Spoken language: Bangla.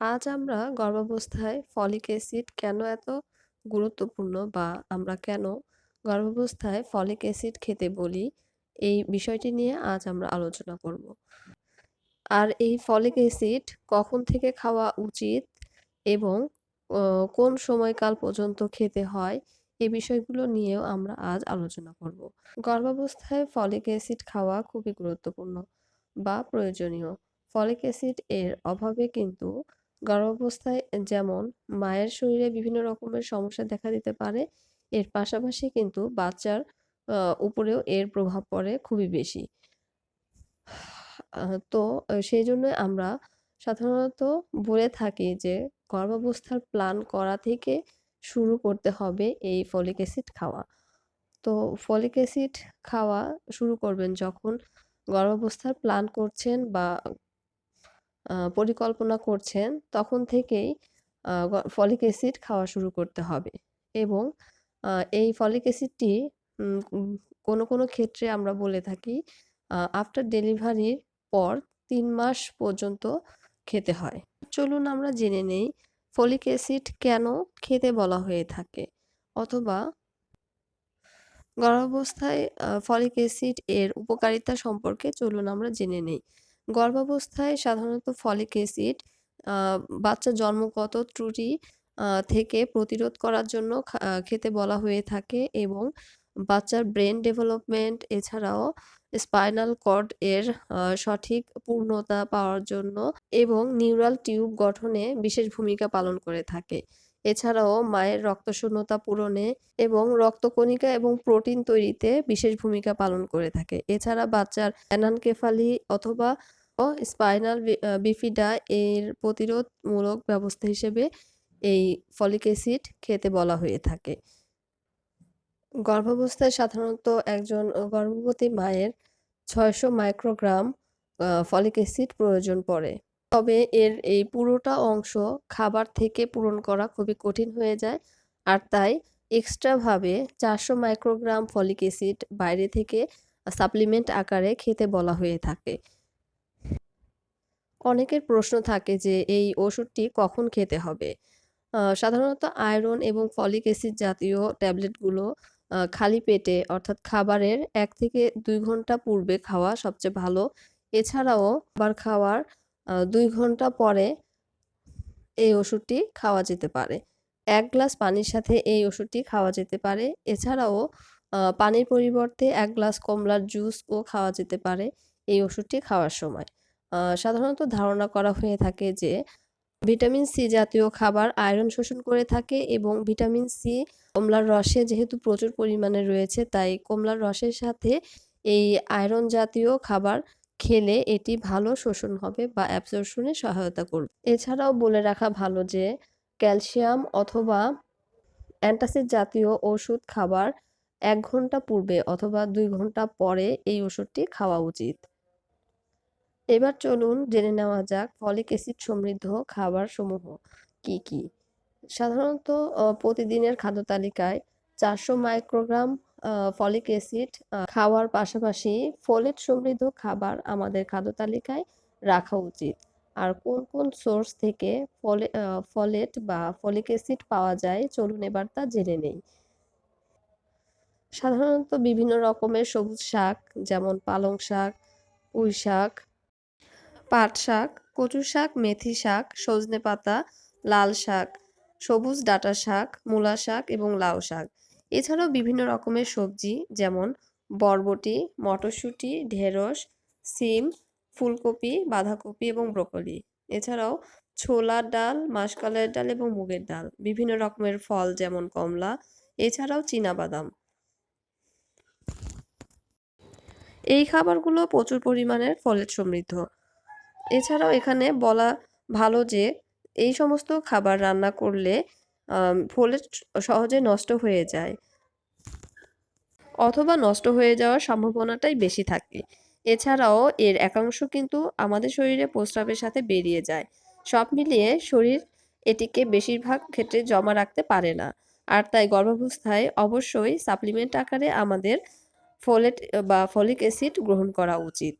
আজ আমরা গর্ভাবস্থায় ফলিক অ্যাসিড কেন এত গুরুত্বপূর্ণ বা আমরা কেন গর্ভাবস্থায় ফলিক অ্যাসিড খেতে বলি? এই বিষয়টি নিয়ে আজ আমরা আলোচনা করব। আর এই ফলিক অ্যাসিড কখন থেকে খাওয়া উচিত এবং কোন সময়কাল পর্যন্ত খেতে হয়? এই বিষয়গুলো নিয়েও আমরা আজ আলোচনা করব। গর্ভাবস্থায় ফলিক অ্যাসিড খাওয়া খুবই গুরুত্বপূর্ণ বা প্রয়োজনীয়। ফলিক অ্যাসিড এর অভাবে কিন্তু গর্ভাবস্থায় যেমন মায়ের শরীরে বিভিন্ন রকমের সমস্যা দেখা দিতে পারে, এর পাশাপাশি কিন্তু বাচ্চার উপরেও এর প্রভাব পড়ে খুবই বেশি। তো সেই জন্য আমরা সাধারণত বলে থাকি যে গর্ভাবস্থার প্ল্যান করা থেকে শুরু করতে হবে এই ফলিক অ্যাসিড খাওয়া। তো ফলিক অ্যাসিড খাওয়া শুরু করবেন যখন গর্ভাবস্থার প্ল্যান করছেন বা পরিকল্পনা করছেন, তখন থেকেই ফলিক অ্যাসিড খাওয়া শুরু করতে হবে। এবং এই ফলিক অ্যাসিডটি কোনো কোনো ক্ষেত্রে আমরা বলে থাকি আফটার ডেলিভারির পর তিন মাস পর্যন্ত খেতে হয়। চলুন আমরা জেনে নেই, ফলিক অ্যাসিড কেন খেতে বলা হয়ে থাকে? অথবা, গর্ভাবস্থায় ফলিক অ্যাসিড এর উপকারিতা সম্পর্কে চলুন আমরা জেনে নেই। গর্ভাবস্থায় সাধারণত ফলিক অ্যাসিড বাচ্চা জন্মগত ত্রুটি থেকে প্রতিরোধ করার জন্য খেতে বলা হয়ে থাকে এবং বাচ্চার ব্রেন ডেভেলপমেন্ট, এছাড়াও স্পাইনাল কর্ড এর সঠিক পূর্ণতা পাওয়ার জন্য এবং নিউরাল টিউব গঠনে বিশেষ ভূমিকা পালন করে থাকে। এছাড়াও মায়ের রক্তশূন্যতা পূরণে এবং রক্তকণিকা এবং প্রোটিন তৈরিতে বিশেষ ভূমিকা পালন করে থাকে। এছাড়া বাচ্চার অ্যানানকেফালি অথবা স্পাইনাল বিফিডা এর প্রতিরোধমূলক ব্যবস্থা হিসেবে এই ফলিক অ্যাসিড খেতে বলা হয়ে থাকে। গর্ভাবস্থায় সাধারণত একজন গর্ভবতী মায়ের ছয়শো মাইক্রোগ্রাম ফলিক অ্যাসিড প্রয়োজন পড়ে। তবে এর এই পুরোটা অংশ খাবার থেকে পূরণ করা খুবই কঠিন হয়ে যায়। আর তাই এক্সট্রাভাবে চারশো মাইক্রোগ্রাম ফলিক অ্যাসিড বাইরে থেকে সাপ্লিমেন্ট আকারে খেতে বলা হয়ে থাকে। অনেকের প্রশ্ন থাকে যে এই ওষুধটি কখন খেতে হবে? সাধারণত আয়রন এবং ফলিক অ্যাসিড জাতীয় ট্যাবলেটগুলো খালি পেটে অর্থাৎ খাবারের এক থেকে দুই ঘণ্টা পূর্বে খাওয়া সবচেয়ে ভালো। এছাড়াও খাবার খাওয়ার দুই ঘণ্টা পরে এই ওষুধটি খাওয়া যেতে পারে। এক গ্লাস পানির সাথে এই ওষুধটি খাওয়া যেতে পারে। এছাড়াও পানির পরিবর্তে এক গ্লাস কমলার জুসও খাওয়া যেতে পারে এই ওষুধটি খাওয়ার সময়। সাধারণত ধারণা করা হয়ে থাকে যে, ভিটামিন সি জাতীয় খাবার আয়রন শোষণ করে থাকে এবং ভিটামিন সি কমলার রসে যেহেতু প্রচুর পরিমাণে রয়েছে, তাই কমলার রসের সাথে এই আয়রন জাতীয় খাবার খেলে এটি ভালো শোষণ হবে বা অ্যাবজর্পশনে সহায়তা করবে। এছাড়াও বলে রাখা ভালো যে, ক্যালসিয়াম অথবা অ্যান্টাসিড জাতীয় ওষুধ খাবার এক ঘণ্টা পূর্বে অথবা দুই ঘণ্টা পরে এই ওষুধটি খাওয়া উচিত। এবার চলুন জেনে নেওয়া যাক ফলিক অ্যাসিড সমৃদ্ধ খাবার সমূহ কি কি? সাধারণত প্রতিদিনের খাদ্য তালিকায় চারশো মাইক্রোগ্রাম ফলিক অ্যাসিড খাওয়ার পাশাপাশি ফলেট সমৃদ্ধ খাবার আমাদের খাদ্য তালিকায় রাখা উচিত। আর কোন কোন সোর্স থেকে ফলে ফলেট বা ফলিক অ্যাসিড পাওয়া যায় চলুন এবার তা জেনে নেই। সাধারণত বিভিন্ন রকমের সবুজ শাক যেমন পালং শাক, পুঁই শাক, পাট শাক কচু শাক, মেথি শাক, সজনে পাতা, লাল শাক, সবুজ ডাঁটা শাক, মূলা শাক এবং লাউ শাক। এছাড়াও বিভিন্ন রকমের সবজি, যেমন বরবটি, মটরশুঁটি, ঢেঁড়স, সিম, ফুলকপি, বাঁধাকপি এবং ব্রোকলি। এছাড়াও ছোলার ডাল মাসকলাইয়ের ডাল এবং মুগের ডাল। বিভিন্ন রকমের ফল যেমন কমলা, এছাড়াও চীনাবাদাম। এই খাবারগুলো প্রচুর পরিমাণের ফলেট সমৃদ্ধ। এছাড়াও এখানে বলা ভালো যে, এই সমস্ত খাবার রান্না করলে ফলেট সহজে নষ্ট হয়ে যায়। অথবা নষ্ট হয়ে যাওয়ার সম্ভাবনাটাই বেশি থাকে। এছাড়াও এর একাংশ কিন্তু আমাদের শরীরে প্রস্রাবের সাথে বেরিয়ে যায়। সব মিলিয়ে শরীর এটিকে বেশিরভাগ ক্ষেত্রে জমা রাখতে পারে না। আর তাই গর্ভাবস্থায় অবশ্যই সাপ্লিমেন্ট আকারে আমাদের ফোলেট বা ফলিক অ্যাসিড গ্রহণ করা উচিত।